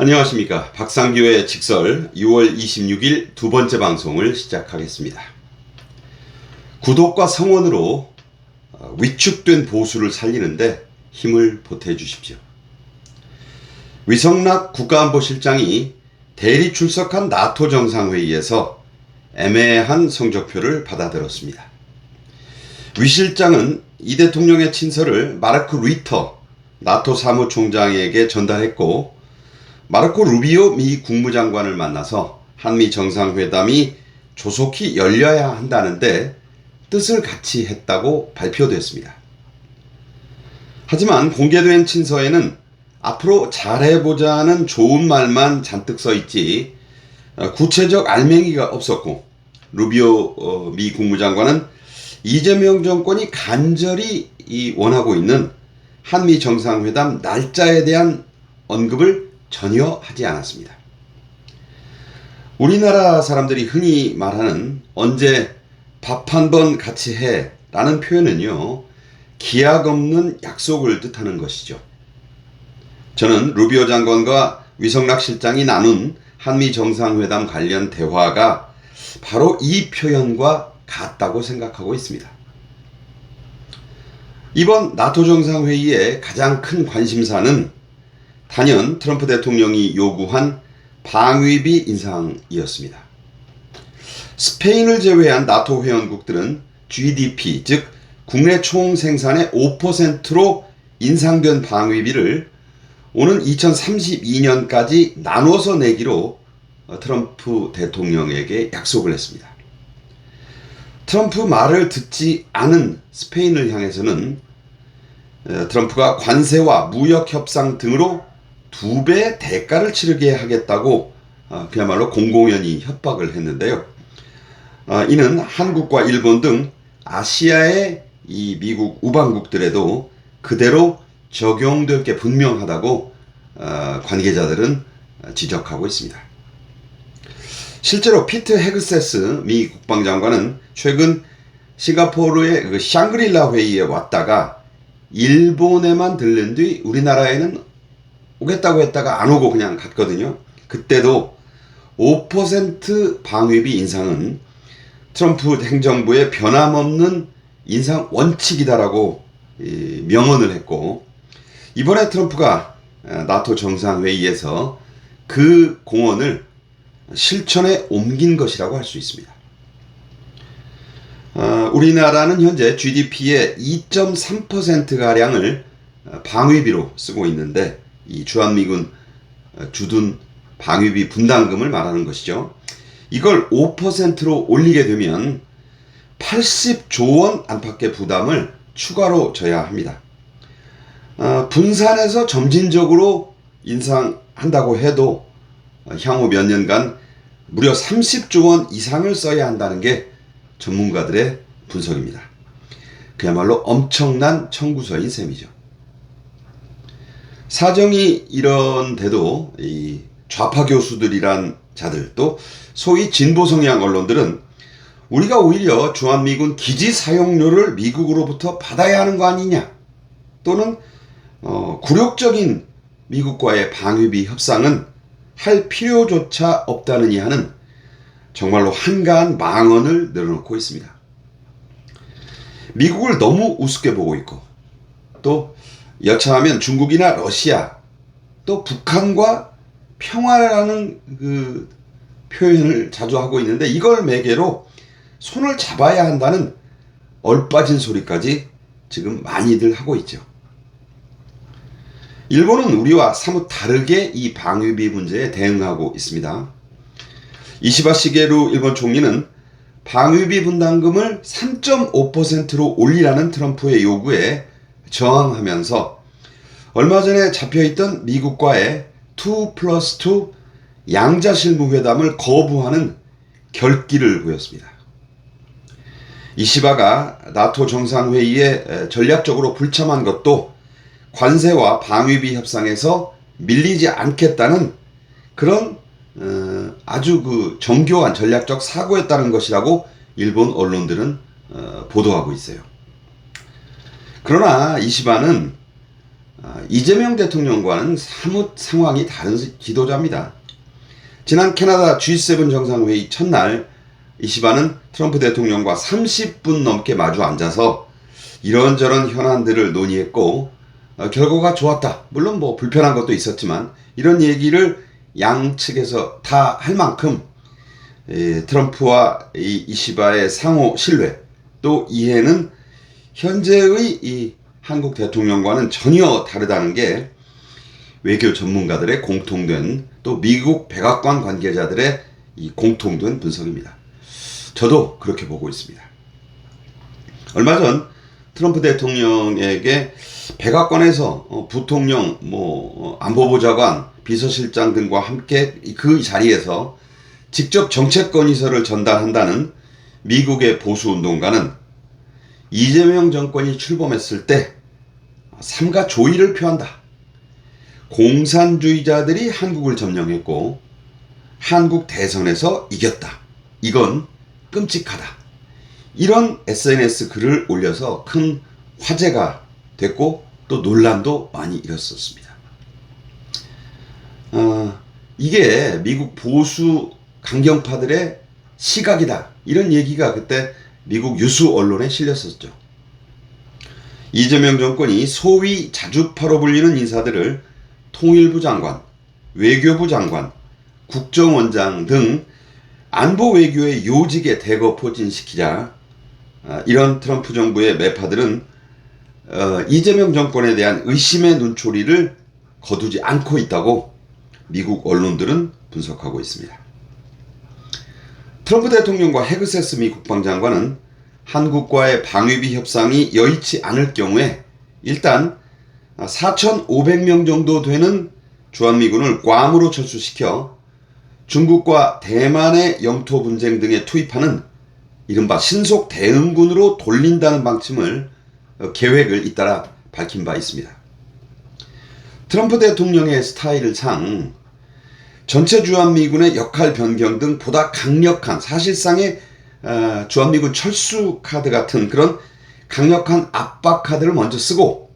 안녕하십니까. 박상규의 직설 6월 26일 두 번째 방송을 시작하겠습니다. 구독과 성원으로 어, 위축된 보수를 살리는데 힘을 보태 주십시오. 위성락 국가안보실장이 대리 출석한 나토 정상회의에서 애매한 성적표를 받아들었습니다. 위 실장은 이 대통령의 친서를 마르크 리터 나토 사무총장에게 전달했고 마르코 루비오 미 국무장관을 만나서 한미 정상회담이 조속히 열려야 한다는데 뜻을 같이 했다고 발표됐습니다. 하지만 공개된 친서에는 앞으로 잘해보자는 좋은 말만 잔뜩 써 있지 어, 구체적 알맹이가 없었고 루비오 어, 미 국무장관은 이재명 정권이 간절히 이 원하고 있는 한미 정상회담 날짜에 대한 언급을 전혀 하지 않았습니다. 우리나라 사람들이 흔히 말하는 언제 밥 한 번 같이 해 라는 표현은요, 기약 없는 약속을 뜻하는 것이죠. 저는 루비오 장관과 위성락 실장이 나눈 한미 정상회담 관련 대화가 바로 이 표현과 같다고 생각하고 있습니다. 이번 나토 정상회의의 가장 큰 관심사는 단연 트럼프 대통령이 요구한 방위비 인상이었습니다. 스페인을 제외한 나토 회원국들은 GDP, 즉 국내 총 생산의 5%로 인상된 방위비를 오는 2032년까지 나눠서 내기로 트럼프 대통령에게 약속을 했습니다. 트럼프 말을 듣지 않은 스페인을 향해서는 트럼프가 관세와 무역 협상 등으로 두 배 대가를 치르게 하겠다고 어, 그야말로 공공연히 협박을 했는데요. 어, 이는 한국과 일본 등 아시아의 이 미국 우방국들에도 그대로 적용될 게 분명하다고 어, 관계자들은 지적하고 있습니다. 실제로 피트 헤그세스 미 국방장관은 최근 싱가포르의 그 샹그릴라 회의에 왔다가 일본에만 들른 뒤 우리나라에는 오겠다고 했다가 안 오고 그냥 갔거든요. 그때도 5% 방위비 인상은 트럼프 행정부의 변함없는 인상 원칙이다라고 명언을 했고 이번에 트럼프가 나토 정상회의에서 그 공언을 실천에 옮긴 것이라고 할 수 있습니다. 어, 우리나라는 현재 GDP의 2.3%가량을 방위비로 쓰고 있는데 이 주한미군 주둔 방위비 분담금을 말하는 것이죠. 이걸 5%로 올리게 되면 80조 원 안팎의 부담을 추가로 져야 합니다. 어, 분산해서 점진적으로 인상한다고 해도 향후 몇 년간 무려 30조 원 이상을 써야 한다는 게 전문가들의 분석입니다. 그야말로 엄청난 청구서인 셈이죠. 사정이 이런데도 이 좌파 교수들이란 자들 또 소위 진보 성향 언론들은 우리가 오히려 주한미군 기지 사용료를 미국으로부터 받아야 하는 거 아니냐 또는 어, 굴욕적인 미국과의 방위비 협상은 할 필요조차 없다느니 하는 정말로 한가한 망언을 늘어놓고 있습니다. 미국을 너무 우습게 보고 있고 또 여차하면 중국이나 러시아 또 북한과 평화라는 그 표현을 자주 하고 있는데 이걸 매개로 손을 잡아야 한다는 얼빠진 소리까지 지금 많이들 하고 있죠. 일본은 우리와 사뭇 다르게 이 방위비 문제에 대응하고 있습니다. 이시바 시게루 일본 총리는 방위비 분담금을 3.5%로 올리라는 트럼프의 요구에 저항하면서 얼마 전에 잡혀있던 미국과의 2 플러스 2 양자 실무회담을 거부하는 결기를 보였습니다. 이시바가 나토 정상회의에 전략적으로 불참한 것도 관세와 방위비 협상에서 밀리지 않겠다는 그런 어, 아주 그 정교한 전략적 사고였다는 것이라고 일본 언론들은 어, 보도하고 있어요. 그러나 이시바는 아, 이재명 대통령과는 사뭇 상황이 다른 지도자입니다. 지난 캐나다 G7 정상회의 첫날 이시바는 트럼프 대통령과 30분 넘게 마주 앉아서 이런저런 현안들을 논의했고 어, 결과가 좋았다. 물론 뭐 불편한 것도 있었지만 이런 얘기를 양측에서 다 할 만큼 에, 트럼프와 이 이시바의 상호 신뢰 또 이해는 현재의 이 한국 대통령과는 전혀 다르다는 게 외교 전문가들의 공통된 또 미국 백악관 관계자들의 이 공통된 분석입니다. 저도 그렇게 보고 있습니다. 얼마 전 트럼프 대통령에게 백악관에서 어, 부통령, 뭐 어, 안보보좌관, 비서실장 등과 함께 그 자리에서 직접 정책 건의서를 전달한다는 미국의 보수 운동가는 이재명 정권이 출범했을 때 삼가 조의를 표한다. 공산주의자들이 한국을 점령했고 한국 대선에서 이겼다. 이건 끔찍하다. 이런 SNS 글을 올려서 큰 화제가 됐고 또 논란도 많이 일었었습니다. 어, 이게 미국 보수 강경파들의 시각이다. 이런 얘기가 그때 미국 유수 언론에 실렸었죠. 이재명 정권이 소위 자주파로 불리는 인사들을 통일부 장관, 외교부 장관, 국정원장 등 안보 외교의 요직에 대거 포진시키자 아, 이런 트럼프 정부의 매파들은 어, 이재명 정권에 대한 의심의 눈초리를 거두지 않고 있다고 미국 언론들은 분석하고 있습니다. 트럼프 대통령과 헤그세스 미 국방장관은 한국과의 방위비 협상이 여의치 않을 경우에 일단 4,500명 정도 되는 주한미군을 괌으로 철수시켜 중국과 대만의 영토 분쟁 등에 투입하는 이른바 신속 대응군으로 돌린다는 방침을 어, 계획을 잇따라 밝힌 바 있습니다. 트럼프 대통령의 스타일을 상 전체 주한미군의 역할 변경 등 보다 강력한 사실상의 어, 주한미군 철수 카드 같은 그런 강력한 압박 카드를 먼저 쓰고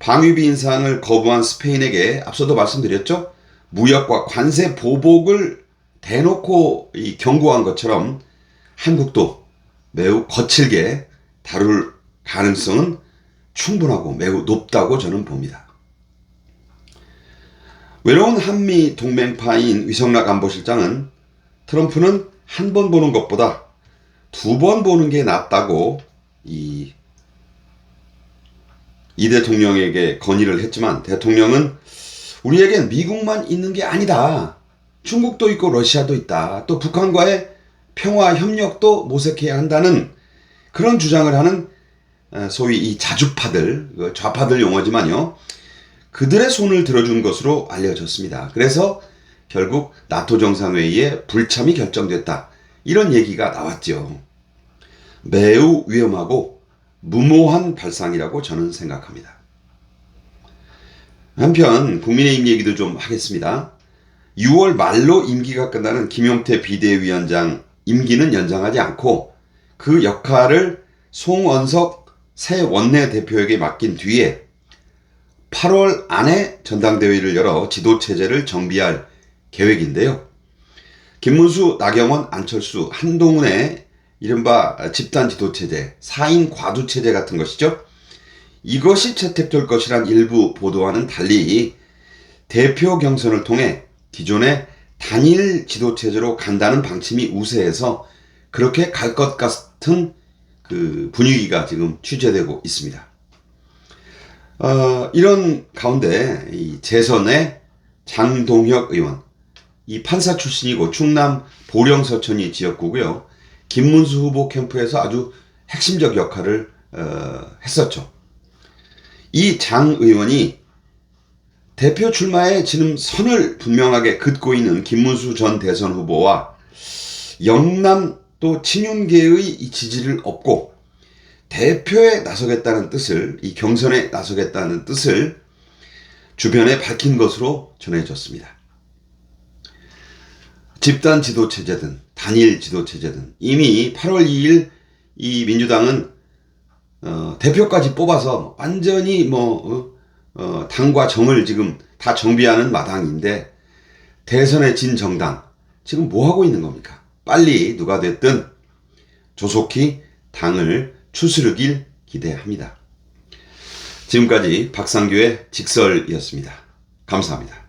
방위비 인상을 거부한 스페인에게 앞서도 말씀드렸죠. 무역과 관세 보복을 대놓고 경고한 것처럼 한국도 매우 거칠게 다룰 가능성은 충분하고 매우 높다고 저는 봅니다. 외로운 한미 동맹파인 위성락 안보실장은 트럼프는 한 번 보는 것보다 두 번 보는 게 낫다고 이, 이 대통령에게 건의를 했지만 대통령은 우리에겐 미국만 있는 게 아니다. 중국도 있고 러시아도 있다. 또 북한과의 평화 협력도 모색해야 한다는 그런 주장을 하는 소위 이 자주파들, 그 좌파들 용어지만요. 그들의 손을 들어준 것으로 알려졌습니다. 그래서 결국 나토 정상회의에 불참이 결정됐다. 이런 얘기가 나왔죠. 매우 위험하고 무모한 발상이라고 저는 생각합니다. 한편 국민의힘 얘기도 좀 하겠습니다. 6월 말로 임기가 끝나는 김용태 비대위원장 임기는 연장하지 않고 그 역할을 송원석 새 원내대표에게 맡긴 뒤에 8월 안에 전당대회를 열어 지도체제를 정비할 계획인데요. 김문수, 나경원, 안철수, 한동훈의 이른바 집단 지도체제, 4인 과두체제 같은 것이죠. 이것이 채택될 것이란 일부 보도와는 달리 대표 경선을 통해 기존의 단일 지도체제로 간다는 방침이 우세해서 그렇게 갈 것 같은 그 분위기가 지금 취재되고 있습니다. 어, 이런 가운데 이 재선의 장동혁 의원, 이 판사 출신이고 충남 보령 서천이 지역구고요. 김문수 후보 캠프에서 아주 핵심적 역할을 어, 했었죠. 이 장 의원이 대표 출마에 지금 선을 분명하게 긋고 있는 김문수 전 대선 후보와 영남 또 친윤계의 지지를 얻고 대표에 나서겠다는 뜻을 이 경선에 나서겠다는 뜻을 주변에 밝힌 것으로 전해졌습니다. 집단 지도 체제든 단일 지도 체제든 이미 8월 2일 이 민주당은 어, 대표까지 뽑아서 완전히 뭐 어, 어, 당과 정을 지금 다 정비하는 마당인데 대선에 진 정당 지금 뭐 하고 있는 겁니까? 빨리 누가 됐든 조속히 당을 추스르길 기대합니다. 지금까지 박상규의 직설이었습니다. 감사합니다.